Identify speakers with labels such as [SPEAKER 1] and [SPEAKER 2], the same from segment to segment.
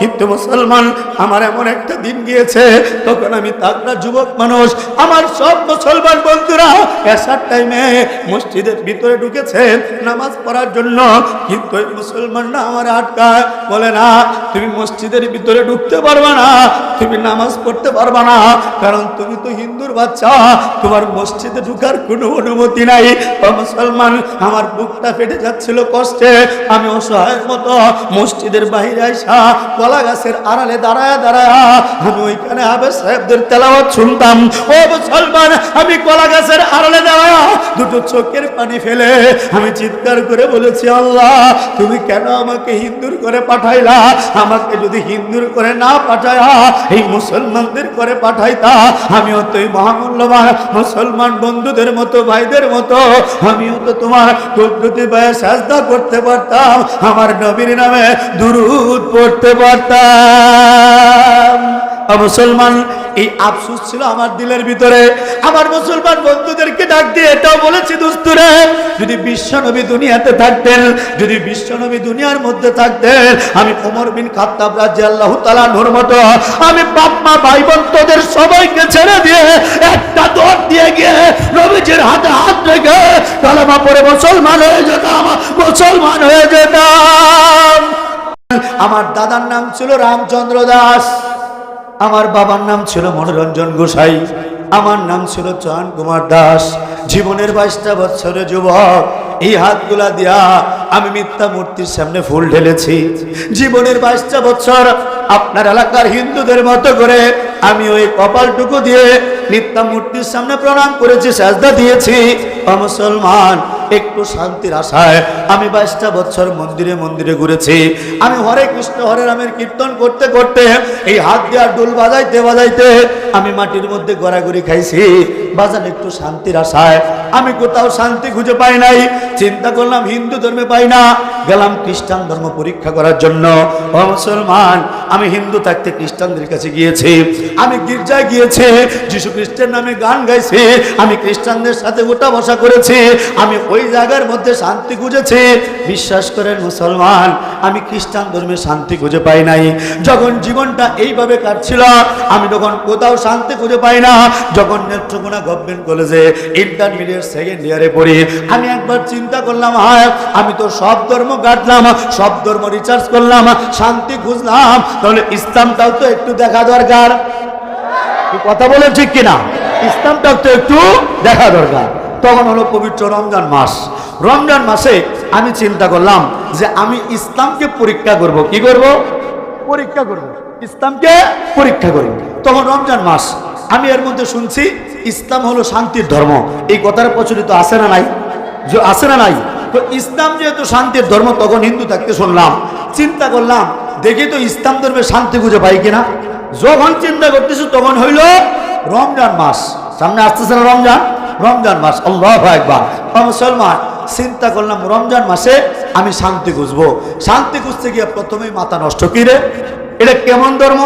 [SPEAKER 1] কিন্তু মুসলমান, আমার এমন একটা দিন গিয়েছে, তখন আমি তাগড়া যুবক মানুষ, আমার সব মুসলমান বন্ধুরা এসার টাইমে মসজিদের ভিতরে ঢুকেছে, নামাজ পড়ার জন্য। কিন্তু ওই মুসলমানরা আমার আটকায়, বলে, না, তুমি মসজিদের ভিতরে ঢুকতে পারবা না, তুমি নামাজ পড়তে পারবা না, কারণ তুমি তো হিন্দুর বাচ্চা, তোমার মসজিদে ঢুকার কোনো অনুমতি নাই। মুসলমান, আমার বুকটা ফেটে যাচ্ছিল কষ্টে, আমি অসহায়ের মতো মসজিদের বাইরে আইসা কলা গাছের আড়ালে দাঁড়ায় দাঁড়ায় আমি ওইখানে আবে সাহেবদের তেলাওয়াত শুনতাম। ও মুসলমান, আমি কলা গাছের আড়ালে দাঁড়ায় দুটো চোখের পানি ফেলে আমি চিৎকার করে বলেছি, আল্লাহ, তুমি কেন আমাকে হিন্দুর করে পাঠাইলা? আমাকে যদি হিন্দুর করে না পাঠায়া এই মুসলমানদের করে পাঠাইতা? আমিও তো এই মহামূল্যবান মুসলমান বন্ধুদের মতো, ভাইদের মতো, আমিও তো তোমার কুদরতি পায়ে সাজদা করতে পারতাম। আমার নবীর নামে দুরুদ পড়তে পারতাম। আ মুসলমান, এই আফসোস ছিল আমার দিলের ভিতরে। আমার মুসলমান বন্ধুদেরকে ডাক দিয়ে এটাও বলেছি, দোস্তুরে, যদি বিশ্বনবী দুনিয়াতে থাকতেন, যদি বিশ্বনবী দুনিয়ার মধ্যে থাকতেন, আমি ওমর বিন খাত্তাব রাজি আল্লাহ তালানোর মতো, আমি বাপ, মা ভাই বোন তোদের সবাইকে ছেড়ে দিয়ে একটা দৌড় দিয়ে গিয়ে নবীজির হাতে হাত রেখে কালামা পরে মুসলমান হয়ে যেতাম, মুসলমান হয়ে যেতাম। আমার দাদার নাম ছিল রামচন্দ্র দাস। আমার বাবার নাম ছিল মনোরঞ্জন গোসাই। আমার নাম ছিল চয়ন কুমার দাস। জীবনের বাইশটা বছরের যুবক, এই হাতগুলা দিয়া আমি মিথ্যা মূর্তির সামনে ফুল ঢেলেছি। জীবনের বাইশটা বছর আপনার এলাকার হিন্দুদের মতো করে আমি ওই কপালটুকু দিয়ে মিথ্যা মূর্তির সামনে প্রণাম করেছি, সাজদা দিয়েছি। ও মুসলমান একটু শান্তির আশায় আমি বাইশটা বছর মন্দিরে মন্দিরে ঘুরেছি। আমি হরে কৃষ্ণ, হরে রামের কীর্তন করতে করতে এই হাত দিয়ে ডুল বাজাইতে বাজাইতে আমি মাটির মধ্যে গড়াগড়ি খাইছি। বাজান একটু শান্তির আশায়। আমি কোথাও শান্তি খুঁজে পাই নাই, চিন্তা করলাম হিন্দু ধর্মে পাই না। গেলাম খ্রিস্টান ধর্ম পরীক্ষা করার জন্য। মুসলমান, আমি হিন্দু থাকতে খ্রিস্টানদের কাছে গিয়েছি। আমি গির্জায় গিয়েছি, যিশু খ্রিস্টের নামে গান গাইছি, আমি খ্রিস্টানদের সাথে ওটা বসা করেছি, আমি ওই জায়গার মধ্যে শান্তি খুঁজেছি। বিশ্বাস করেন মুসলমান, আমি খ্রিস্টান ধর্মে শান্তি খুঁজে পাই নাই। যখন জীবনটা এইভাবে কাটছিল, আমি তখন কোথাও শান্তি খুঁজে পাই না। যখন নেত্রকোনা গভর্নমেন্ট কলেজে ইন্টারমিডিয়েট সেকেন্ড ইয়ারে পড়ি। আমি একবার চিন্তা করলাম, হায়, আমি তো সব ধর্ম কাটলাম সব ধর্ম রিচার্জ করলাম, শান্তি খুঁজলাম, তাহলে ইসলামটাও তো একটু দেখা দরকার। কথা বলে ঠিক কিনা? ইসলামটাও তো একটু দেখা দরকার। তখন হলো পবিত্র রমজান মাস। রমজান মাসে আমি চিন্তা করলাম যে আমি ইসলামকে পরীক্ষা করব। কি করব? পরীক্ষা করব। ইসলামকে পরীক্ষা করব। তখন রমজান মাস। আমি এর মধ্যে শুনছি, ইসলাম হলো শান্তির ধর্ম। এই কথাটা প্রচলিত আছে না নাই? যে আছে না নাই? তো ইসলাম যেহেতু শান্তির ধর্ম, তখন হিন্দু থাকতে শুনলাম। চিন্তা করলাম, দেখি তো ইসলাম ধর্মে শান্তি খুঁজে পাই কিনা? যখন চিন্তা করতেছি, তখন হইল রমজান মাস। সামনে আসতেছে না রমজান? রমজান মাস, আল্লাহ একবার মুসলমান, চিন্তা করলাম, রমজান মাসে আমি শান্তি খুঁজবো। শান্তি খুঁজতে গিয়ে প্রথমেই মাথা নষ্ট। কি রে? এটা কেমন ধর্ম?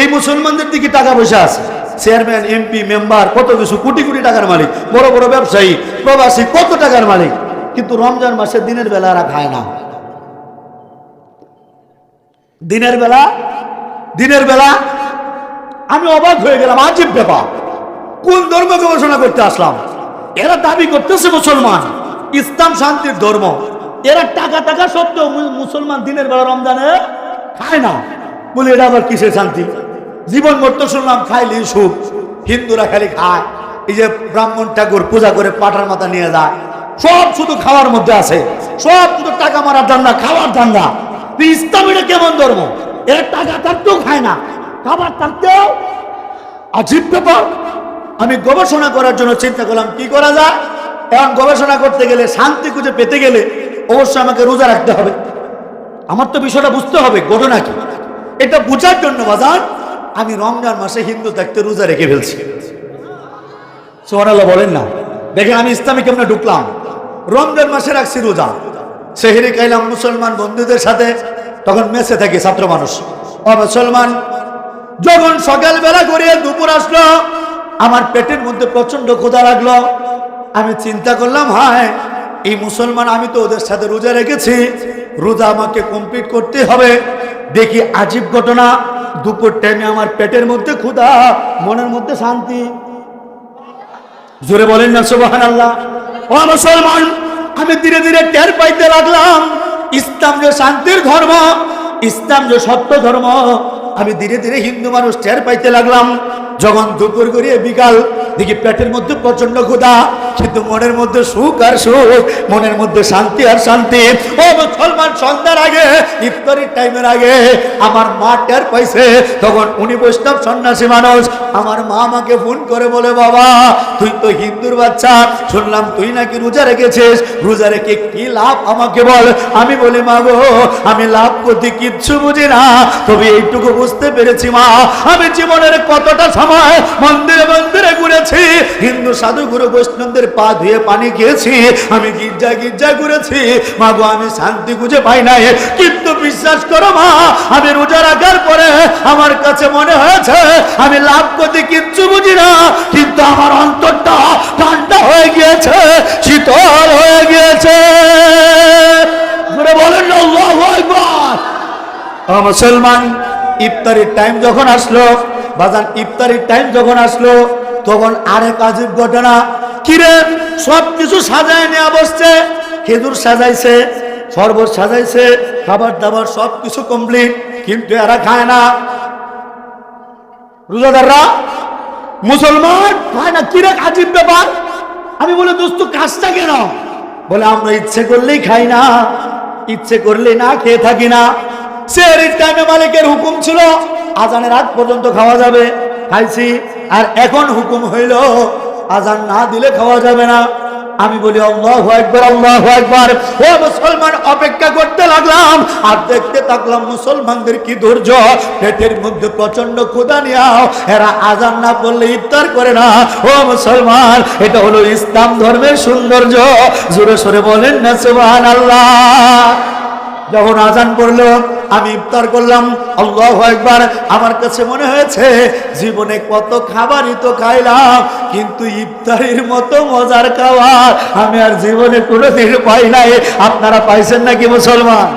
[SPEAKER 1] এই মুসলমানদের দিকে টাকা পয়সা আছে। চেয়ারম্যান, এমপি, মেম্বার, কত কিছু, কোটি কোটি টাকার মালিক, বড় বড় ব্যবসায়ী, প্রবাসী, কত টাকার মালিক। কিন্তু রমজান মাসে দিনের বেলা এরা খায় না। দিনের বেলা দিনের বেলা, আমি অবাক হয়ে গেলাম, আজীব ব্যাপার। কোন ধর্ম গবেষণা করতে আসলাম? এরা দাবি করতেছে মুসলমান, ইসলাম শান্তির ধর্ম। এরা টাকা টাকা সত্ত্বেও মুসলমান দিনের বেলা রমজানে খায় না। বলে, এটা আবার কিসের শান্তি? জীবন মরতে শুনলাম খাইলি সুখ। হিন্দুরা খালি খায়। এই যে ব্রাহ্মণ ঠাকুর পূজা করে পাটার মাথা নিয়ে যায়। সব শুধু খাওয়ার মধ্যে আছে। সব শুধু টাকা মারার ধান্দা, খাওয়ার ধান্দা। ইসলাম কেমন ধর্ম? এরা টাকা থাকতেও খায় না। খাবার থাকতেও ব্যাপার। আমি গবেষণা করার জন্য চিন্তা করলাম, কি করা যায়? এখন গবেষণা করতে গেলে, শান্তি খুঁজে পেতে গেলে অবশ্যই আমাকে রোজা রাখতে হবে। আমার তো বিষয়টা বুঝতে হবে, ঘটনা কি? এটা বোঝার জন্য বাজার আমি রমজান মাসে হিন্দু থাকতে রোজা রেখে ফেলছি। সোহানাল্লাহ বলেন না। দেখেন আমি ইসলামে কেমন ঢুকলাম? রমজান মাসে রাখছি রোজা। সেহেরি খাইলাম মুসলমান বন্ধুদের সাথে, তখন মেসে থাকি ছাত্র মানুষ। ও মুসলমান, যখন সকালবেলা করে দুপুর আসলো, আমার পেটের মধ্যে প্রচণ্ড ক্ষুধা লাগল। আমি চিন্তা করলাম, হায়, এই মুসলমান, আমি তো ওদের সাথে রোজা রেখেছি। রোজা আমাকে কমপ্লিট করতে হবে। দেখি আজীব ঘটনা। দুপুর টাইমে আমার পেটের মধ্যে ক্ষুধা, মনের মধ্যে শান্তি। জোরে বলেন না সুবাহান আল্লাহ ও মুসলমান, আমি ধীরে ধীরে টের পাইতে লাগলাম, ইসলাম যে শান্তির ধর্ম, ইসলাম যে সত্য ধর্ম, আমি ধীরে ধীরে হিন্দু মানুষ টের পাইতে লাগলাম। যখন দুপুর করিয়ে বিকাল, দেখি পেটের মধ্যে প্রচণ্ড ক্ষুধা কিন্তু মনের মধ্যে সুখ আর সুখ, মনের মধ্যে শান্তি আর শান্তি। ও মুসলমান, সন্ধ্যার আগে, ইফতারির টাইমের আগে আমার মা টের পাইছে, তখন উনি বৈষ্ণব সন্ন্যাসী মানুষ, আমার মা আমাকে ফোন করে বলে, বাবা, তুই তো হিন্দুর বাচ্চা, শুনলাম তুই নাকি রোজা রেখেছিস, রোজা রেখে কি লাভ আমাকে বল? আমি বলি, মা গো, আমি লাভ করতে কিচ্ছু বুঝি না, তবে এইটুকু বুঝতে পেরেছি, মা। আমি জীবনের কতটা সময় মন্দিরে মন্দিরে ঘুরেছি। হিন্দু, সাধু, গুরু, বৈষ্ণবদের পা ধুয়ে পানি খেয়েছি, আমি গির্জা গির্জা ঘুরেছি। মা গো, আমি শান্তি খুঁজে পাই নাই। কিন্তু বিশ্বাস করো মা, আমি রোজা রাখার পরে আমার কাছে মনে হয়েছে, আমি লাভ করতে কিচ্ছু বুঝি না, কিন্তু আমার অন্তরটা ঠান্ডা হয়ে গিয়েছে, শীতল হয়ে গিয়েছে। মুসলমান, ইফতারির টাইম যখন আসলো, বাজান, ইফতারির টাইম যখন আসলো, তখন আরেক আজীব ঘটনা কিরে সব কিছু সাজায় নেওয়া বসছে, খেজুর সাজাইছে, শরবত সাজাইছে, খাবার দাবার সব কিছু কমপ্লিট কিন্তু এরা খায় না। রোজাদাররা, মুসলমান, খায় না কিরে আজীব ব্যাপার? আমি বলে, দোস্ত, কাজটা কেন? বলে, আমরা ইচ্ছে করলেই খাই না, ইচ্ছে করলে না খেয়ে থাকি না। সেহরির টাইমে মালিকের হুকুম ছিল, আজানের আগ পর্যন্ত খাওয়া যাবে, খাইছি, আর এখন হুকুম হইল আজান না দিলে খাওয়া যাবে না। আমি বলি ও মুসলমান, অপেক্ষা করতে লাগলাম। আর দেখতে থাকলাম মুসলমানদের কি ধৈর্য। পেটের মধ্যে প্রচণ্ড ক্ষুদা নিয়াও এরা আজান না পড়লে ইফতার করে না। ও মুসলমান, এটা হলো ইসলাম ধর্মের সৌন্দর্য। জোরে সরে বলেন না সুবহান আল্লাহ যখন আজান পড়ল আমি ইফতার করলাম। আল্লাহ একবার আমার কাছে মনে হয়েছে, জীবনে কত খাবারই তো খাইলাম, কিন্তু ইফতারির মতো মজার খাবার আমি আর জীবনে কোনোদিন পাই নাই। আপনারা পাইছেন নাকি মুসলমান?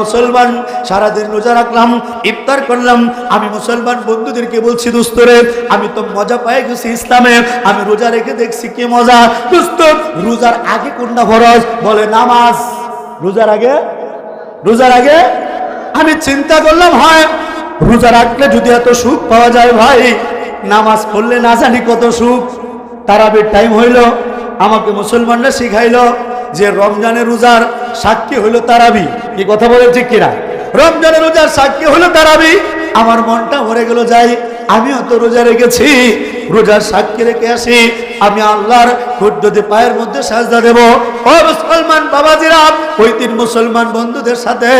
[SPEAKER 1] মুসলমান, সারাদিন রোজা রাখলাম, ইফতার করলাম। আমি মুসলমান বন্ধুদেরকে বলছি, দোস্তরে, আমি তো মজা পাই গেছি ইসলামে। আমি রোজা রেখে দেখছি কি মজা। দোস্ত, রোজার আগে কোনটা ফরজ? বলে নামাজ। রোজার আগে? রোজার আগে? আমি চিন্তা করলাম, হয়, রোজা রাখলে যদি এত সুখ পাওয়া যায় ভাই, নামাজ পড়লে না জানি কত সুখ। তারাবির টাইম হইল, আমাকে মুসলমানরা শিখাইলো যে রমজানের রোজার সাক্ষী হইল তারাবি। কি কথা বলে ঠিক কিনা? রমজানের রোজার সাক্ষী হইল তারাবি। আমার মনটা ভরে গেল, যাই, আমিও তো রোজা রেখেছি। রোজার সাক্ষী রেখে আসি, আমি আল্লাহর কুদ্দতে পায়ের মধ্যে সাজদা দেব মুসলমান বাবাজিরা, ওই তিন মুসলমান বন্ধুদের সাথে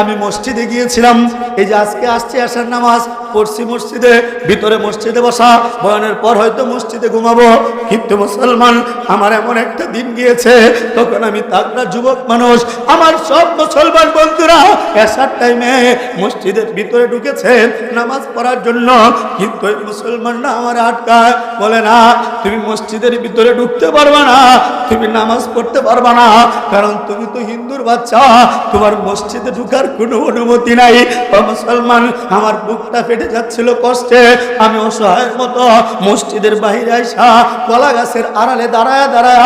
[SPEAKER 1] আমি মসজিদে গিয়েছিলাম। এই যে আজকে আসছে আসার নামাজ পড়ছি মসজিদে, ভিতরে মসজিদে বসা, বয়ানের পর হয়তো মসজিদে ঘুমাবো। কিন্তু মুসলমান, আমার এমন একটা দিন গিয়েছে, তখন আমি তাকরা যুবক মানুষ, আমার সব মুসলমান বন্ধুরা এসার টাইমে মসজিদের ভিতরে ঢুকেছে, নামাজ পড়ার জন্য। কিন্তু ওই মুসলমানরা আমার আটকায়, বলে, না, তুমি মসজিদের ভিতরে ঢুকতে পারবে না, তুমি নামাজ পড়তে পারবে না, কারণ তুমি তো হিন্দুর বাচ্চা, তোমার মসজিদে ঢুকার কোনো অনুমতি নাই। মুসলমান, আমার বুকটা ফেটে যাচ্ছিল কষ্টে, আমি অসহায়ের মতো মসজিদের বাইরে আইসা কলা গাছের আড়ালে দাঁড়ায় দাঁড়ায়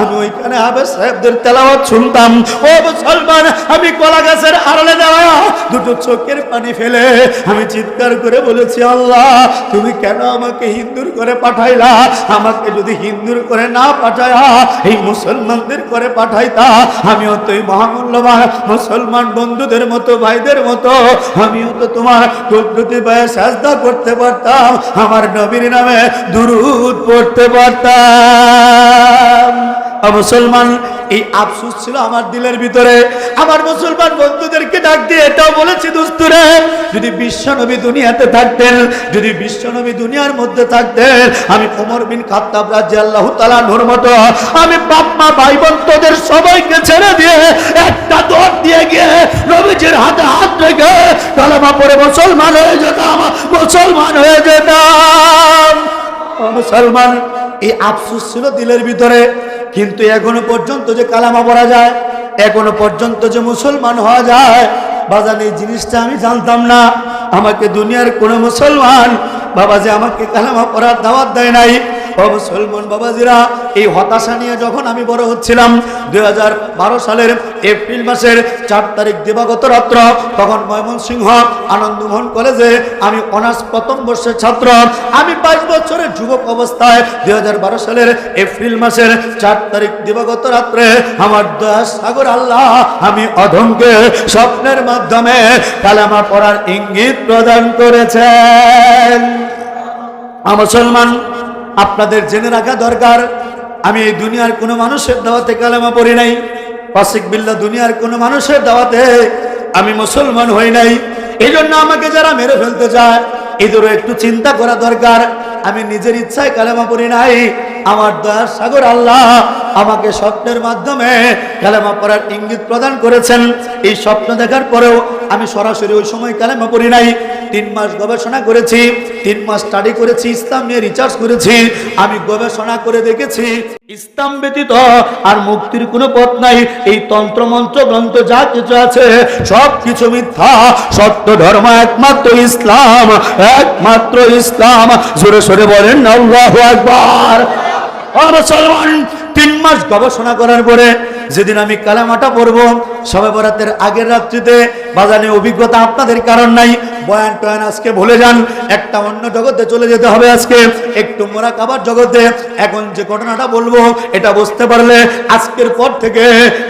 [SPEAKER 1] আমি ওইখানে আবে সাহেবদের তেলাওয়াত শুনতাম। ও মুসলমান, আমি কলা গাছের আড়ালে দাঁড়ায় দুটো চোখের পানি ফেলে আমি চিৎকার করে বলেছি, আল্লাহ, তুমি কেন আমাকে হিন্দুর করে পাঠাইলা? আমাকে যদি হিন্দুর করে না পাঠায়া, এই মুসলমানদের করে পাঠাইতা। আমিও তো এই মহামূল্যবান মুসলমান বন্ধুদের মতো, ভাইদের মতো। আমিও তো তোমার কুদরতি পায়ে সাজদা করতে পারতাম আমার নবীর নামে দুরুদ পড়তে পারতাম। মুসলমান, এই আফসুস ছিল আমার দিলের ভিতরে। আমার মুসলমান বন্ধুদেরকে ডাক দিয়ে এটাও বলেছি, দোস্তুরে, যদি বিশ্বনবী দুনিয়াতে থাকতেন, যদি বিশ্বনবী দুনিয়ার মধ্যে থাকতেন, আমি কোমর বিন খাত্তাব রাজ্যে আল্লাহ তালা মতো, আমি বাপ মা ভাই বোন তোদের সবাইকে ছেড়ে দিয়ে একটা দৌড় দিয়ে গিয়ে নবীজির হাতে হাত রেখে কালামা পরে মুসলমান হয়ে যেতাম, মুসলমান হয়ে যেতাম। মুসলমান, এই আফসুস ছিল দিলের ভিতরে। কিন্তু এখনও পর্যন্ত যে কালামা পড়া যায়, এখনও পর্যন্ত যে মুসলমান হওয়া যায়, বাজান, এই জিনিসটা আমি জানতাম না। আমাকে দুনিয়ার কোনো মুসলমান বাবা যে আমাকে কালামা পড়ার দাওয়াত দেয় নাই ও মুসলমান বাবাজিরা, এই হতাশা নিয়ে যখন আমি বড় হচ্ছিলাম, দুই হাজার বারো সালের এপ্রিল মাসের চার তারিখ দিবাগত রাত্র, তখন ময়মনসিংহ আনন্দমোহন কলেজে আমি অনার্স প্রথম বর্ষের ছাত্র। আমি বাইশ বছরের যুবক অবস্থায় দুই হাজার বারো সালের এপ্রিল মাসের চার তারিখ দিবাগত রাত্রে আমার দয়া সাগর আল্লাহ, আমি অধমকে স্বপ্নের মাধ্যমে কালামা পড়ার ইঙ্গিত প্রদান করেছেন। মুসলমান আপনাদের জেনে রাখা দরকার, আমি এই দুনিয়ার কোনো মানুষের দাওয়াতে কালেমা পড়ি নাই। পাশিক বিল্লা দুনিয়ার কোনো মানুষের দাওয়াতে আমি মুসলমান হই নাই। এই জন্য আমাকে যারা মেরে ফেলতে চায়, এদেরও একটু চিন্তা করা দরকার। আমি নিজের ইচ্ছায় কালেমা পড়ি নাই। আমার দয়ার সাগর আল্লাহ আমাকে স্বপ্নের মাধ্যমে কালেমা পড়ার ইঙ্গিত প্রদান করেছেন। এই স্বপ্ন দেখার পরেও আমি সরাসরি ওই সময় কালেমা পড়ি নাই। তিন মাস গবেষণা করেছি, তিন মাস স্টাডি করেছি, ইসলাম নিয়ে রিসার্চ করেছি, আমি গবেষণা করে দেখেছি। ইসলাম ব্যতীত আর মুক্তির কোনো পথ নাই। এই তন্ত্র মন্ত্র গ্রন্থ যা কিছু আছে সব কিছু মিথ্যা। সত্য ধর্ম একমাত্র ইসলাম একমাত্র ইসলাম। জোরে সরে বলেন, আল্লাহু আকবার। ও তিন মাস গবেষণা করার পরে যেদিন আমি কালামাটা পড়ব, সবে বরাতের আগের রাত্রিতে বাজানে অভিজ্ঞতা আপনাদের কারণ নাই, বয়ান টয়ান আজকে ভুলে যান, একটা অন্য জগতে চলে যেতে হবে আজকে, একটু মোরা কাবার জগতে, এখন যে ঘটনাটা বলব, এটা বুঝতে পারলে আজকের পর থেকে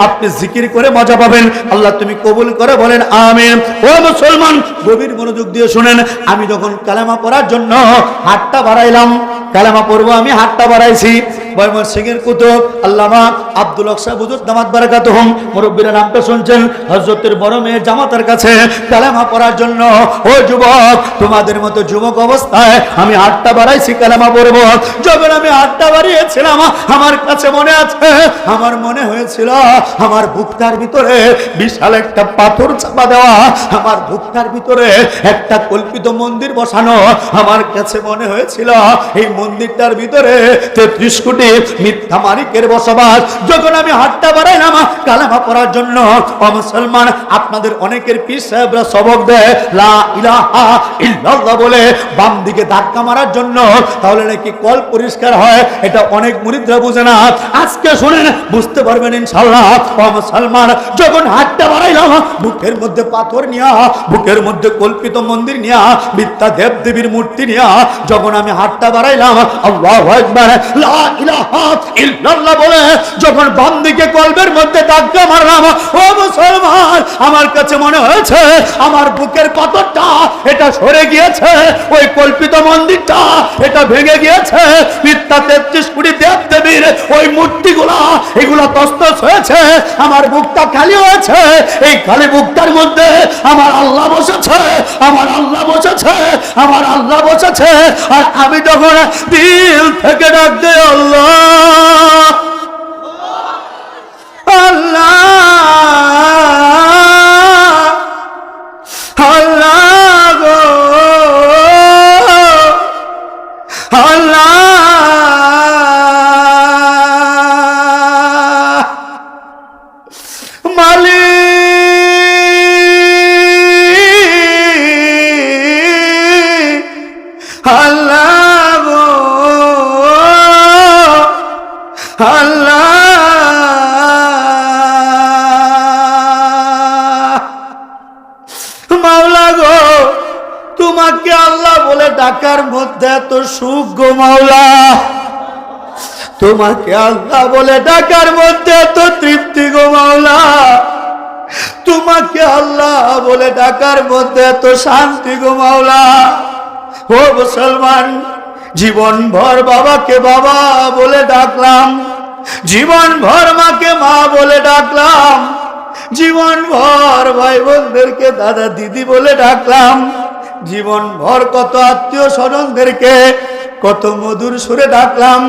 [SPEAKER 1] আপনি জিকির করে মজা পাবেন। আল্লাহ তুমি কবুল করে বলেন, আমিন। ও মুসলমান, গভীর মনোযোগ দিয়ে শুনেন, আমি যখন কালামা পড়ার জন্য হাতটা বাড়াইলাম কালামা পড়ব আমি হাতটা বাড়াইছি। এর কুতুব আল্লামা আব্দুল আকসা বারাকাত হোম মুরব্বীরা নামটা শুনছেন। হজরতের বড় মেয়ে জামাতার কাছে কালামা পড়ার জন্য, ও যুবক, তোমাদের মতো যুবক অবস্থায় আমি হাতটা বাড়াইছি, কালামা পড়ব। যখন আমি হাতটা বাড়িয়েছিলাম, আমার কাছে মনে আছে, আমার মনে হয়েছিল আমার বুকটার ভিতরে বিশাল একটা পাথর চাপা দেওয়া, আমার বুকটার ভিতরে একটা কল্পিত মন্দির বসানো, আমার কাছে মনে হয়েছিল এই মন্দিরটার ভিতরে তেত্রিশ কোটি মিথ্যা মালিকের বসবাস, যখন আমি হাতটা বাড়াইলাম কালামা পড়ার জন্য মুসলমান, আপনাদের অনেকের পীর সাহেবরা সবক দেয়, লা ইলাহা ইল্লাল্লাহ বলে, বাম দিকে ধাক্কা মারার জন্য, তাহলে নাকি কল পরিষ্কার হয়? এটা অনেক মুরিদরা বুঝে না। আজকে শুনেন, বুঝতে পারবেন ইনশাল্লাহ, ও মুসলমান, যখন হাতটা বাড়াইলাম বুকের মধ্যে পাথর নিয়া, বুকের মধ্যে কল্পিত মন্দির নিয়া, মিথ্যা দেব দেবীর মূর্তি নিয়া, যখন আমি হাতটা বাড়াইলাম আল্লাহু আকবার, লা বলে, যখন বাম কলবের মধ্যে ধাক্কা মারলাম, ও মুসলমান, আমার কাছে মনে হয়েছে, আমার বুকের পাথরটা, এটা সরে গিয়েছে, ওই কল্পিত মন্দিরটা, এটা ভেঙে গিয়েছে, মিথ্যা তেত্রিশ কোটি দেব দেবীর ওই মূর্তিগুলা, এগুলো তস্তস হয়েছে, আমার বুকটা খালি হয়েছে, এই খালি বুকটার মধ্যে আমার আল্লাহ বসেছে, আমার আল্লাহ বসেছে, আমার আল্লাহ বসেছে, আর আমি যখন দিল থেকে ডাক আল্লাহ আল্লাহ ডাকার মধ্যে এত সুখ গো মাওলা। তোমাকে আল্লাহ বলে ডাকার মধ্যে এত তৃপ্তি গো মাওলা। তোমাকে আল্লাহ বলে ডাকার মধ্যে এত শান্তি গো মাওলা। ও মুসলমান জীবন ভর বাবাকে বাবা বলে ডাকলাম। জীবন ভর মাকে মা বলে ডাকলাম। জীবন ভর ভাই বোনদেরকে দাদা দিদি বলে ডাকলাম। জীবন ভর কত আত্মীয় স্বজনদেরকে কত মধুর সুরে ডাকলাম।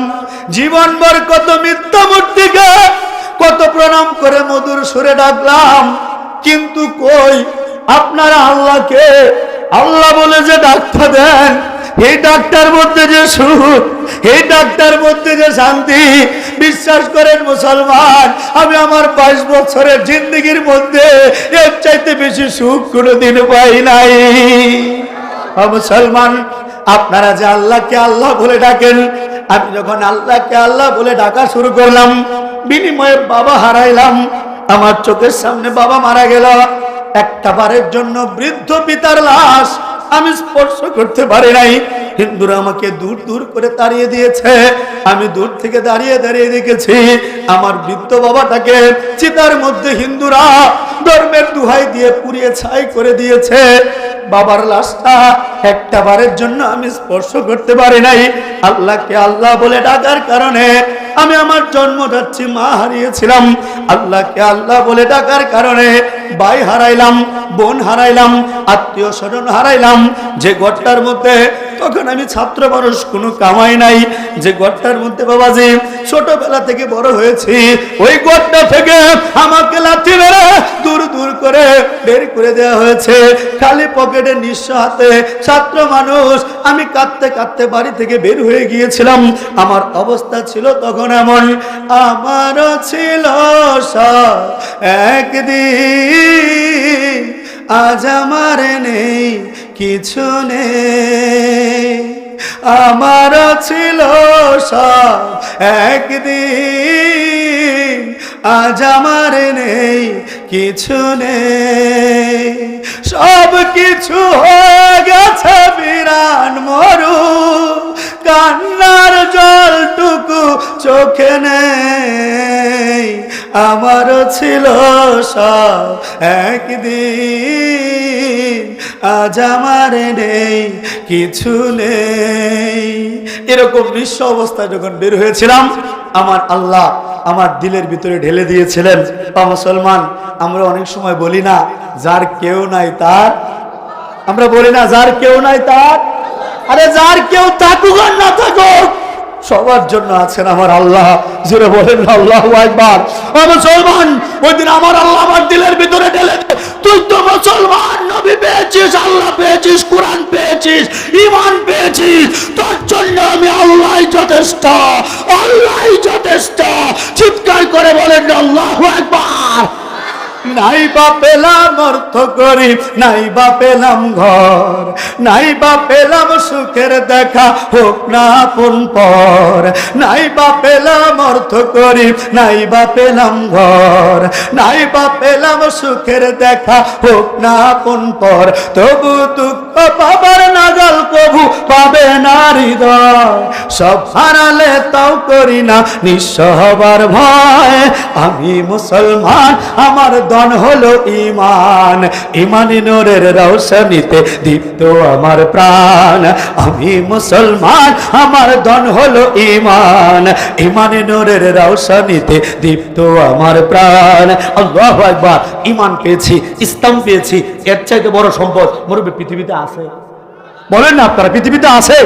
[SPEAKER 1] জীবন ভর কত মিথ্যা মূর্তিকে কত প্রণাম করে মধুর সুরে ডাকলাম। কিন্তু কই আপনারা আল্লাহকে? আল্লাহ বলে যে ডাক্তার দেন, এই ডাক্তার মধ্যে যে সুখ, এই ডাক্তার মধ্যে যে শান্তি, বিশ্বাস করেন মুসলমান, আমি আমার বাইশ বছরের জিন্দগির মধ্যে এর চাইতে বেশি সুখ কোনোদিন পাই নাই। মুসলমান, আপনারা যে আল্লাহকে আল্লাহ বলে ডাকেন, আমি যখন আল্লাহকে আল্লাহ বলে ডাকা শুরু করলাম, বিনিময়ে বাবা হারাইলাম, আমার চোখের সামনে বাবা মারা গেল। একটা বারের জন্য বৃদ্ধ পিতার লাশ আমি স্পর্শ করতে পারি নাই। হিন্দুরা আমাকে দূর দূর করে তাড়িয়ে দিয়েছে। আমি দূর থেকে দাঁড়িয়ে দাঁড়িয়ে দেখেছি, আমার বৃদ্ধ বাবাটাকে চিতার মধ্যে হিন্দুরা ধর্মের দুহাই দিয়ে পুড়িয়ে ছাই করে দিয়েছে। বাবার লাশটা একটা বারের জন্য আমি স্পর্শ করতে পারি নাই। আল্লাহকে আল্লাহ বলে ডাকার কারণে আমি আমার জন্ম যাচ্ছি, মা হারিয়েছিলাম। আল্লাহকে আল্লাহ বলে ডাকার কারণে ভাই হারাইলাম, বোন হারাইলাম, আত্মীয় স্বজন হারাইলাম। যে ঘরটার মধ্যে তখন আমি ছাত্র মানুষ, কোনো কামাই নাই। যে ঘরটার মধ্যে বাবাজি, ছোটবেলা থেকে বড় হয়েছি, ওই ঘরটা থেকে আমাকে লাথি মেরে দূর দূর করে বের করে দেওয়া হয়েছে। খালি পকেটে নিঃস্ব হাতে ছাত্র মানুষ, আমি কাঁদতে কাঁদতে বাড়ি থেকে বের হয়ে গিয়েছিলাম। আমার অবস্থা ছিল তখন এমন। আমারও ছিল একদিন, আজ আমার নেই কিছু নেই। আমারও ছিল সব একদিন। আজ আমার নেই, কিছু নেই। সব কিছু হয়ে গেছে বিরান মরু। কান্নার জলটুকু চোখে নেই। আমারও ছিল সব একদিন। আজ আমার নেই, কিছু নেই। এরকম নিঃস্ব অবস্থায় যখন বের হয়েছিলাম, আমার আল্লাহ আমার দিলের ভিতরে ঢেলে দিয়েছিলেন। বা মুসলমান, আমরা অনেক সময় বলি না, যার কেউ নাই তার। আমরা বলি না, যার কেউ নাই তার। আরে যার কেউ থাকুক আর না থাকুক। সবার জন্য আছেন আমার আল্লাহ। জুড়ে বলেন, আল্লাহ একবার মুসলমান, ওই দিন আমার আল্লাহ আমার দিলের ভিতরে ঢেলে। তুই তো মুসলমান, নবী পেয়েছিস, আল্লাহ পেয়েছিস, কোরআন পেয়েছিস ইমান পেয়েছিস। তোর জন্য আমি আল্লাহ যথেষ্ট আল্লাহ যথেষ্ট। চিৎকার করে বলেন, আল্লাহ একবার নাই বা পেলাম অর্থ করি, নাই বা পেলাম ঘর, নাই বা পেলাম সুখের দেখা, হোক না আপন পর। নাই বা পেলাম অর্থ করি, নাই বা পেলাম ঘর, নাই বা পেলাম সুখের দেখা, হোক না আপন পর। তবু দুঃখ পাবার নাগাল কবু পাবে না হৃদয়, সব হারালে তাও করি না, নিঃস্ব হবার ভয়। আমি মুসলমান, আমার দন হলো ইমান ইমানি নোরের রৌশনীতে দীপ্ত আমার প্রাণ। আমি মুসলমান, আমার ধন হলো ইমান ইমানি নোরের রৌশনীতে দীপ্ত আমার প্রাণ। আল্লাহ ইমান পেয়েছি, ইসলাম পেয়েছি। এর চাইতে বড় সম্পদ মুরব্বী পৃথিবীতে আছে? বলেন না, আপনারা পৃথিবীতে আছে।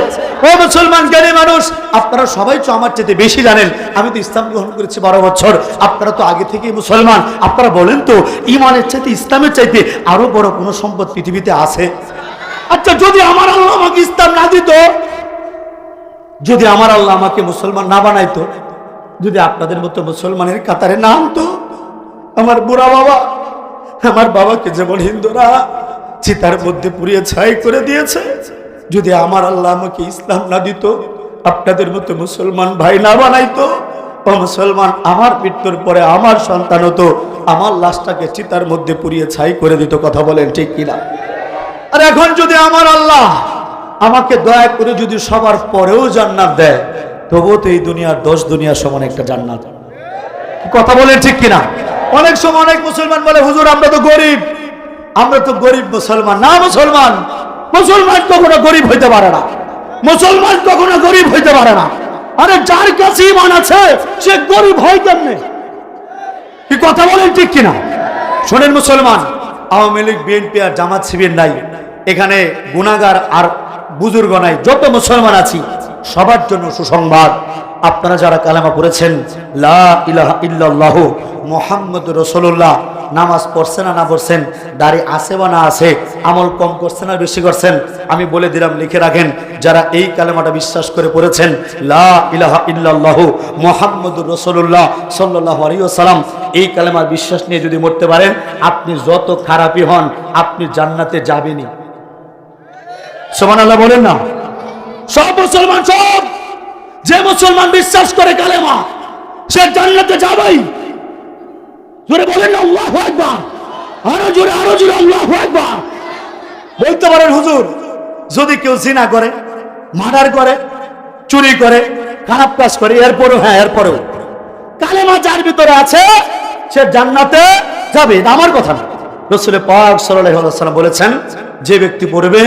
[SPEAKER 1] ও মুসলমান জ্ঞানী মানুষ, আপনারা সবাই তো আমার চাইতে বেশি জানেন। আমি তো ইসলাম গ্রহণ করেছি বারো বছর। আপনারা তো আগে থেকেই মুসলমান। আপনারা বলেন তো, ইমানের চাইতে ইসলামের চাইতে আরও বড় কোনো সম্পদ পৃথিবীতে আছে? আচ্ছা যদি আমার আল্লাহ আমাকে ইসলাম না দিত, যদি আমার আল্লাহ আমাকে মুসলমান না বানাইতো, যদি আপনাদের মতো মুসলমানের কাতারে না আনতো, আমার বুড়া বাবা, আমার বাবাকে যেমন হিন্দুরা চিতার মধ্যে পুড়িয়ে ছাই করে দিয়েছে। যদি আমার আল্লাহ আমাকে ইসলাম না দিত, আপনাদের মতো মুসলমান ভাই না বানাইতো, ও মুসলমান, আমার মৃত্যুর পরে আমার সন্তান হতো, আমার লাশটাকে চিতার মধ্যে পুড়িয়ে ছাই করে দিত, কথা বলেন ঠিক কিনা? আর এখন যদি আমার আল্লাহ আমাকে দয়া করে যদি সবার পরেও জান্নাত দেয়, তবুও তো এই দুনিয়ার দশ দুনিয়ার সমান একটা জান্নাত। কথা বলেন ঠিক কিনা? অনেক সময় অনেক মুসলমান বলে, হুজুর, আমরা তো গরিব। আমরা তো গরিব মুসলমান। না মুসলমান মুসলমান কখনো গরিব হইতে পারে না। মুসলমান কখনো গরিব হইতে পারে না। আরে যার কাছে ইমান আছে, সে গরিব হয় কেমনে? কি কথা বলেন ঠিক কিনা? শোনেন মুসলমান, আওয়ামী লীগ বিএনপি আর জামাত শিবির নাই। এখানে গুণাগার আর বুজুর্গ নাই। যত মুসলমান আছি, সবার জন্য সুসংবাদ। আপনারা যারা কালেমা পড়েছেন, লা ইলাহা ইল্লাল্লাহু মোহাম্মদ রসুল্লাহ নামাজ পড়ছেন না না পড়ছেন, দাড়ি আছে বা না আছে, আমল কম করছেন আর বেশি করছেন, আমি বলে দিলাম, লিখে রাখেন, যারা এই কালেমাটা বিশ্বাস করে পড়েছেন, লা ইলাহা ইল্লাল্লাহু মোহাম্মদ রসুল্লাহ সাল্লাহ আলিয়াল্লাম এই কালেমার বিশ্বাস নিয়ে যদি মরতে পারেন, আপনি যত খারাপই হন, আপনি জান্নাতে যাবেনই। সোমান আল্লাহ বলেন না। সব মুসলমান, সব! যে মুসলমান বিশ্বাস করে কালেমা, সে জান্নাতে যাবেই। জোরে বলেন আল্লাহ একবার আরও জোরে আরও জোরে, আল্লাহ একবার বলতে পারেন, হুজুর, যদি কেউ জিনা করে, মার্ডার করে, চুরি করে, খারাপ কাজ করে, এরপরেও হ্যাঁ এরপরেও। কালেমা যার ভিতরে আছে, সে জান্নাতে যাবে, এটা আমার কথা না। রসুলের পাক সাল্লাম বলেছেন, যে ব্যক্তি পড়বে,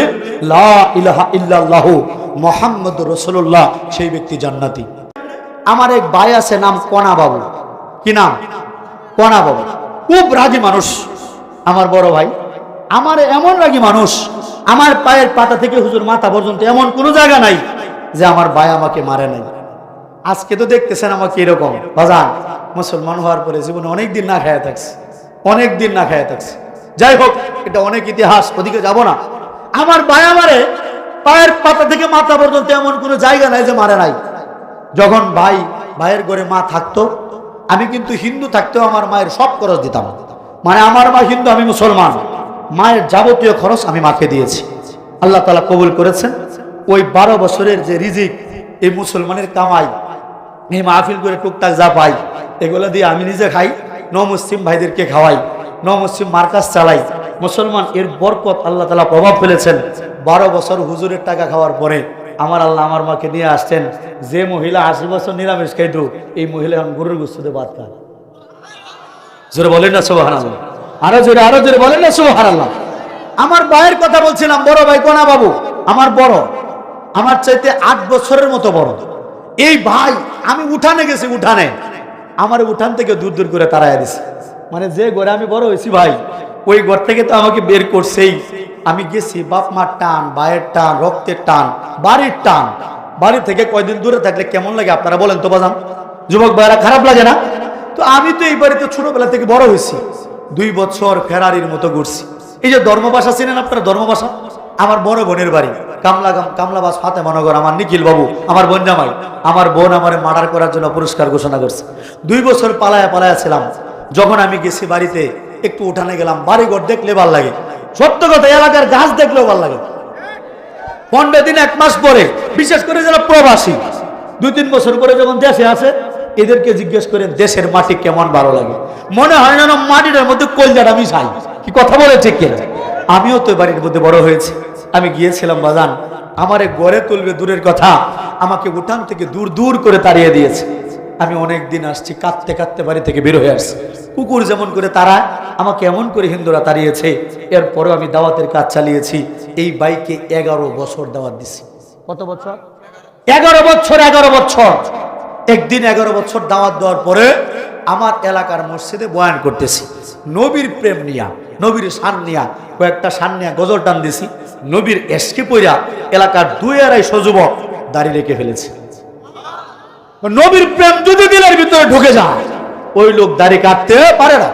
[SPEAKER 1] লা ইলাহা ইল্লাল্লাহু মোহাম্মদ রসুল্লাহ সেই ব্যক্তি জান্নাতি। আমার এক ভাই আছে, নাম কণা বাবু। কি নাম? কণা বাবু। খুব রাগী মানুষ, আমার বড় ভাই। আমার এমন রাগী মানুষ, আমার পায়ের পাতা থেকে হুজুর মাথা পর্যন্ত এমন কোনো জায়গা নাই যে আমার ভাই আমাকে মারে নাই। আজকে তো দেখতেছেন আমাকে এরকম। বাজান, মুসলমান হওয়ার পরে জীবনে অনেক দিন না খায়া থাকছে অনেক দিন না খায়া থাকছে। যাই হোক, এটা অনেক ইতিহাস, ওদিকে যাব না। আমার ভাই আমারে পায়ের পাতা থেকে মাথা পর্যন্ত এমন কোনো জায়গা নাই যে মারে নাই। যখন ভাই, ভাইয়ের ঘরে মা থাকতো, আমি কিন্তু হিন্দু থাকতেও আমার মায়ের সব খরচ দিতাম। মানে আমার মা হিন্দু, আমি মুসলমান। মায়ের যাবতীয় খরচ আমি মাকে দিয়েছি। আল্লাহ তালা কবুল করেছেন। ওই বারো বছরের যে রিজিক, এই মুসলমানের কামাই, এই মাহফিল করে টুকটাক যা পাই, এগুলো দিয়ে আমি নিজে খাই ন মুসলিম ভাইদেরকে খাওয়াই ন মুসলিম মার্কাস চালাই। মুসলমান, এর বরকত আল্লাহ তালা প্রভাব ফেলেছেন। বারো বছর হুজুরের টাকা খাওয়ার পরে আমার আল্লাহ আমার মাকে নিয়ে আসছেন, যে মহিলা আশি বছর নিরামিষ খাইত, এই মহিলা এখন গরুর গুস্তুতে বাদ খায়। জোরে বলেন না সোহান আল্লাহ আরও জোরে আরও জোরে বলেন না সোহান আল্লাহ আমার ভাইয়ের কথা বলছিলাম, বড় ভাই, কোনা বাবু? আমার বড়। আমার চাইতে আট বছরের মতো বড়। এই ভাই, আমি উঠানে গেছি, উঠানে। আমার উঠান থেকে দূর দূর করে তাড়াইয়া দিছে। মানে যে ঘরে আমি বড় হয়েছি ভাই, ওই ঘর থেকে তো আমাকে বের করছেই। আমি গেছি, বাপ মার টান, ভাইয়ের টান, রক্তের টান, বাড়ির টান। বাড়ি থেকে কয়দিন দূরে থাকলে কেমন লাগে আপনারা বলেন তো বাজান? যুবক ভাইয়েরা, খারাপ লাগে না? তো আমি তো এই বাড়িতে ছোটবেলা থেকে বড় হয়েছি। দুই বছর ফেরারির মতো ঘুরছি। এই যে ধর্মবাসা চিনেন আপনারা ধর্মবাসা আমার বড় বোনের বাড়ি। কামলা কামলাবাস ফাতে মনগর আমার নিখিল বাবু, আমার বোন জামাই আমার বোন আমার মার্ডার করার জন্য পুরস্কার ঘোষণা করছে। দুই বছর পালায়া পালায়া ছিলাম। যখন আমি গেছি বাড়িতে, একটু উঠানে গেলাম, বাড়িঘর দেখলে ভালো লাগে। সত্য কথা, এলাকার গাছ দেখলেও ভালো লাগে। পনেরো দিন, এক মাস পরে, বিশেষ করে যারা প্রবাসী, দুই তিন বছর পরে যখন দেশে আসে, এদেরকে জিজ্ঞেস করে দেশের মাটি কেমন ভালো লাগে? মনে হয় না মাটিটার মধ্যে কলজাটা আমি চাই কি কথা বলে ঠিক কিনা? আমিও তো বাড়ির মধ্যে বড় হয়েছি। আমি গিয়েছিলাম, বাজান, আমারে গড়ে তুলবে দূরের কথা, আমাকে উঠান থেকে দূর দূর করে তাড়িয়ে দিয়েছে। আমি অনেক দিন আসছি, কাঁদতে কাঁদতে বাড়ি থেকে বের হয়ে আসছি। কুকুর যেমন করে তারা আমাকে এমন করে হিন্দুরা তাড়িয়েছে, এরপরেও আমি দাওয়াতের কাজ চালিয়েছি, এই বাইকে এগারো বছর দাওয়াত দিছি। কত বছর? এগারো বছর এগারো বছর। একদিন এগারো বছর দাওয়াত দেওয়ার পরে আমার এলাকার মসজিদে বয়ান করতেছি, নবীর প্রেম নিয়া, নবীর সান নিয়া, কয়েকটা সান নিয়া গজল টান দিছি, নবীর এসকে পইরা এলাকার দুই আড়াইশো যুবক দাঁড়িয়ে রেখে ফেলেছে। নবীর প্রেম যদি দিলের ভিতরে ঢুকে যায়, ওই লোক দাড়ি কাটতে পারে না।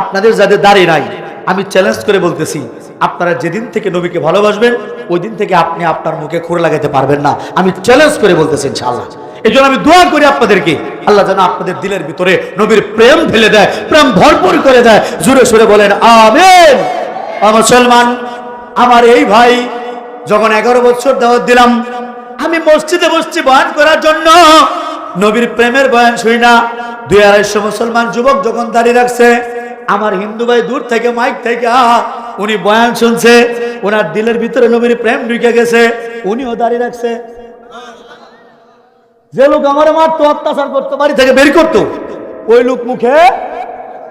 [SPEAKER 1] আপনাদের যাদের দাড়ি নাই, আমি চ্যালেঞ্জ করে বলতেছি, আপনারা যেদিন থেকে নবীকে ভালোবাসবেন ওই দিন থেকে আপনি আপনার মুখে খুঁড়ে লাগাতে পারবেন না। আমি চ্যালেঞ্জ করে বলতেছি ইনশাআল্লাহ। এই জন্য আমি দোয়া করি আপনাদেরকে, আল্লাহ যেন আপনাদের দিলের ভিতরে নবীর প্রেম ফেলে দেয়, প্রেম ভরপুর করে দেয়। জুড়ে সুরে বলেন, আমেন। মুসলমান, আমার এই ভাই, যখন এগারো বছর দাওয়াত দিলাম, আমি মসজিদে বসছি বয়ান করার জন্য নবীর প্রেমের বয়ান শুই না। দুই আড়াইশো মুসলমান যুবক যখন দাঁড়িয়ে রাখছে, আমার হিন্দু ভাই দূর থেকে, মাইক থেকে উনি বয়ান শুনছে, ওনার দিলের ভিতরে নবীর প্রেম ঢুকে গেছে, উনিও দাঁড়িয়ে রাখছে। যে লোক আমার মারতো, অত্যাচার করতো, বাড়ি থেকে বের করতো, ওই লোক মুখে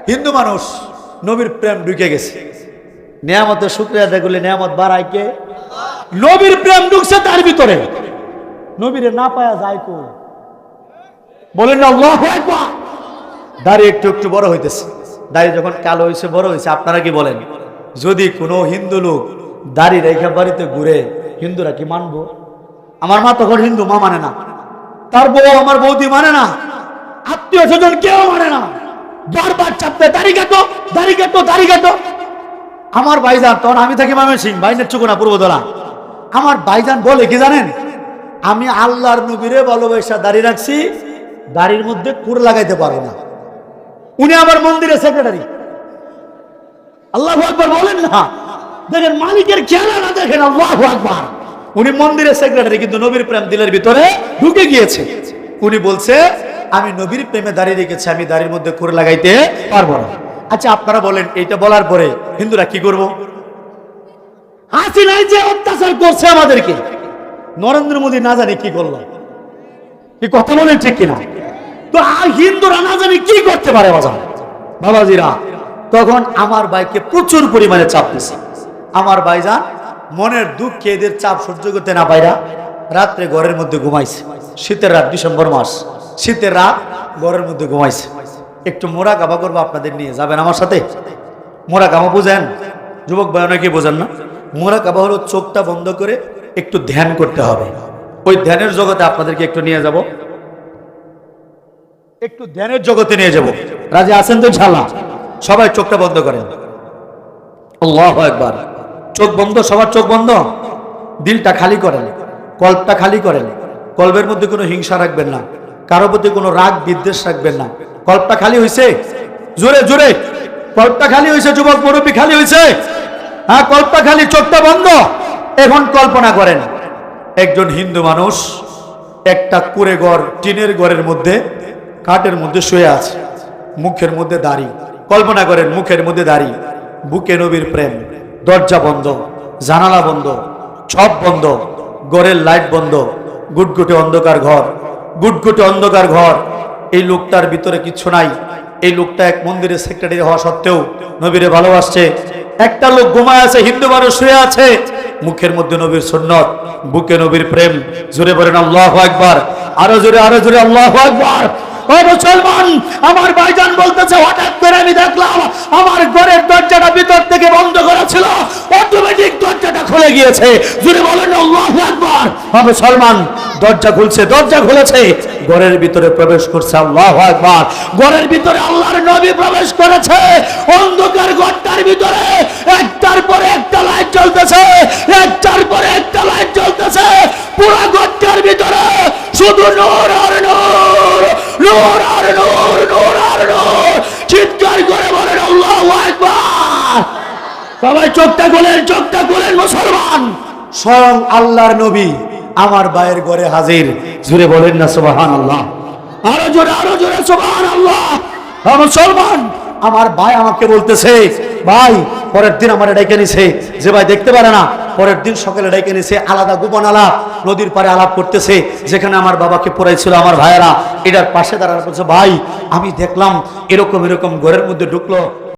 [SPEAKER 1] হিন্দু মানুষ নবীর প্রেম ঢুকে গেছে। নিয়ামতের শুক্রিয়া দেখলে নিয়ামত বাড়ায় কে? নবীর প্রেম ঢুকছে তার ভিতরে। নবীরে না পায়া যায় কো বলেন না দাড়ি একটু একটু বড় হইতেছে। দাড়ি যখন কালো হয়েছে বড় হয়েছে আপনারা কি বলেন? যদি কোনো হিন্দু লোক দাড়ি রেখে বাড়িতে ঘুরে, হিন্দুরা কি মানবো? আমার মা তখন হিন্দু, মা মানে না। তার বউ আমার বৌদি মানে না। আত্মীয় স্বজন কেউ মানে না। বারবার চাপতে, দাড়ি কাটো দাড়ি কাটো দাড়ি কাটো। আমার ভাইজান, তখন আমি থাকি মামে সিং বাইনের চুকুনা পূর্বদলা আমার ভাইজান বলে কি জানেন? আমি আল্লাহর নবীরে ভালোবাসা দাঁড়িয়ে রাখছি দাড়ির মধ্যে কুর লাগাইতে পারে না। উনি আমার মন্দিরের সেক্রেটারি আল্লাহ আকবার বলেন না। দেখেন মালিকের না, দেখেন আল্লাহ আকবার। উনি মন্দিরের সেক্রেটারি কিন্তু নবীর প্রেম দিলের ভিতরে ঢুকে গিয়েছে। উনি বলছে, আমি নবীর প্রেমে দাঁড়িয়ে রেখেছি, আমি দাড়ির মধ্যে করে লাগাইতে পারব না। আচ্ছা আপনারা বলেন, এইটা বলার পরে হিন্দুরা কি করব? হাসি নাই যে অত্যাচার করছে আমাদেরকে, নরেন্দ্র মোদী না জানি কি করল। কি কথা বলেন ঠিক কিনা? তো হিন্দুরা না জানি কি করতে পারে বাজার বাবাজিরা, তখন আমার ভাইকে প্রচুর পরিমাণে চাপ দিছে। আমার ভাইজান মনের দুঃখে এদের চাপ সহ্য করতে না পাইরা রাত্রে ঘরের মধ্যে ঘুমাইছে। শীতের রাত, ডিসেম্বর মাস, শীতের রাত ঘরের মধ্যে ঘুমাইছে। একটু মোরা কাবা করব আপনাদের নিয়ে, যাবেন আমার সাথে? মোরা কাবা বুঝেন? যুবক ভাই অনেকে বোঝেন না? মোরা কাবা হলো চোখটা বন্ধ করে একটু ধ্যান করতে হবে। ওই ধ্যানের জগতে আপনাদেরকে একটু নিয়ে যাব। একটু ধ্যানের জগতে নিয়ে যাব। রাজে আছেন তো ঝালা সবাই চোখটা বন্ধ করেন। আল্লাহ একবার চোখ বন্ধ সবার চোখ বন্ধ? দিলটা খালি করেন কল্পটা খালি করেন। কল্পের মধ্যে কোনো হিংসা রাখবেন না কারও প্রতি কোনো রাগ বিদ্বেষ রাখবেন না। কল্পটা খালি হয়েছে জোরে জোরে। কল্পটা খালি হয়েছে যুবক মুরব্বী খালি হয়েছে হ্যাঁ কল্পটা খালি চোখটা বন্ধ। এখন কল্পনা করেন। একজন হিন্দু মানুষ একটা কুড়ে ঘর, টিনের ঘরের মধ্যে কাঠের মধ্যে শুয়ে আছে। মুখের মধ্যে দাড়ি। কল্পনা করেন মুখের মধ্যে দাড়ি। বুকে নবীর প্রেম। দরজা বন্ধ। জানালা বন্ধ। সব বন্ধ। ঘরের লাইট বন্ধ। গুটগুটে অন্ধকার ঘর। গুটগুটে অন্ধকার ঘর। এই লোকটার ভিতরে কিছু নাই। এই লোকটা এক মন্দিরের সেক্রেটারি হওয়া সত্ত্বেও নবীরে ভালোবাসছে। একটা লোক ঘুমায় আছে, হিন্দু মানুষ শুয়ে আছে। মুখের মধ্যে নবীর সুন্নত, বুকে নবীর প্রেম। জোরে বলেন, আল্লাহ একবার আরও জোরে আরও জোরে, আল্লাহ একবার ও মুসলমান, আমার ভাইজান বলতেছে, হঠাৎ করে আমি দেখলাম, আমার ঘরের দরজাটা ভিতর থেকে বন্ধ করা ছিল অটোমেটিক দরজাটা খুলে গিয়েছে। জুড়ে বলেন, আল্লাহু মুসলমান, দরজা খুলছে, দরজা খুলেছে। ঘরের ভিতরে প্রবেশ করছে, আল্লাহু আকবার! ঘরের ভিতরে আল্লাহর নবী প্রবেশ করেছে। অন্ধকার ঘরটার ভিতরে একটার পরে একটা লাইট জ্বলতেছে, একটার পরে একটা লাইট জ্বলতেছে। পুরো ঘরটার ভিতরে শুধু নূর আর নূর। নূর আর নূর নূর আর নূর চিৎকার করে বলেন আল্লাহু আকবার! সবাই চোখটা খোলেন চোখটা খোলেন মুসলমান। স্বয়ং আল্লাহর নবী আমার বায়ের ঘরে হাজির। জুড়ে বলেন না সুবাহান আল্লাহ আরও জোরে আরও জোরে সুবাহান আল্লাহ মুসলমান আমার ভাই আমাকে বলতেছে, ভাই, পরের দিন আমার ডেকে নিছে। যে ভাই দেখতে পারে না, পরের দিন সকালে ডেকে নিছে, আলাদা গোপন আলাপ, নদীর পারে আলাপ করতেছে, যেখানে আমার বাবাকে পড়াইছিল আমার ভাইয়েরা। এটার পাশে দাঁড়ানো বলছে, ভাই, আমি দেখলাম এরকম এরকম ঘরের মধ্যে ঢুকলো